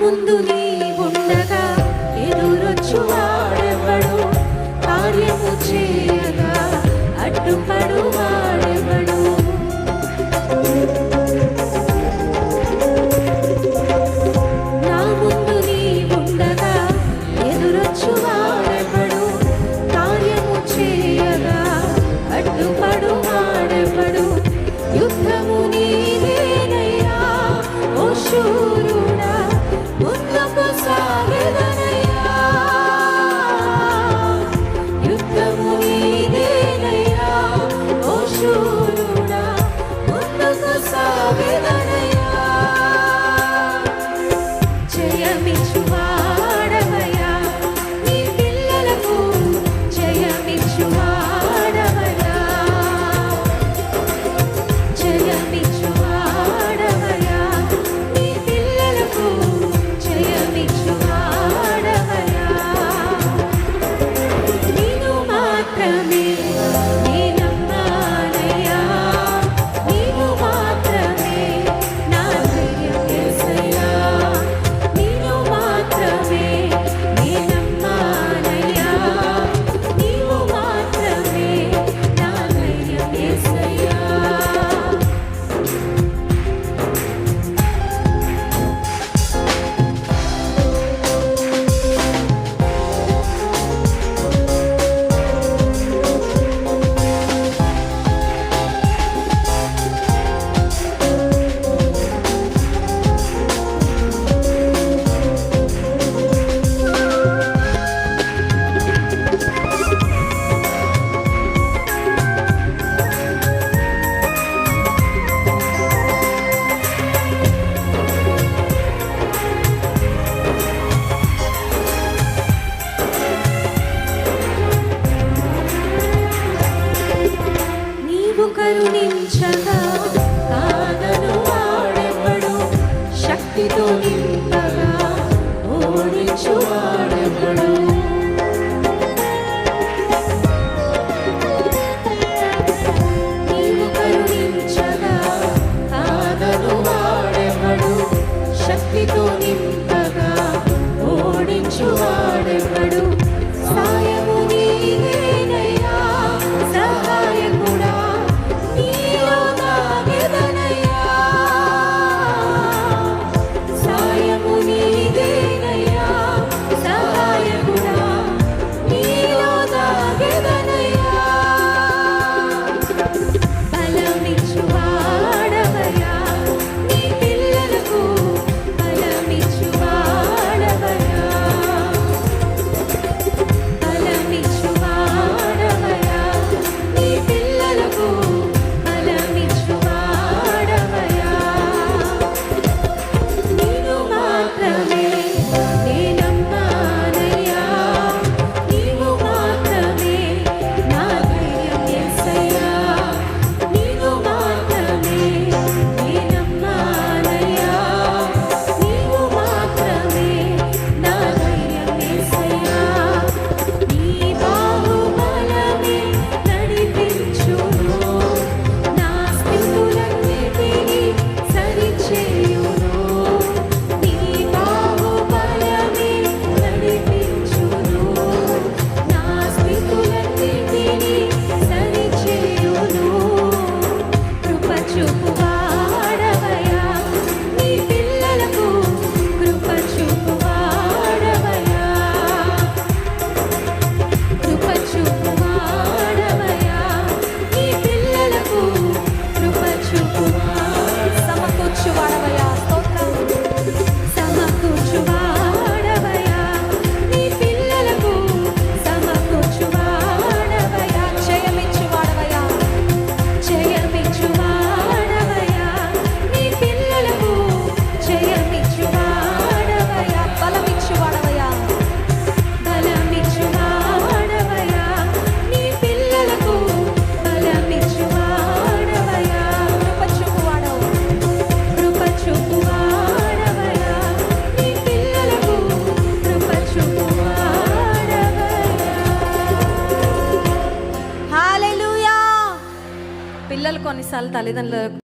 ముందు నీవుండగా ఎదురొచ్చు వాడెవ్వడు కార్యము చేయగా అడ్డుపై కరుణించగా కాదను చాలాసార్లు తల్లిదండ్రుల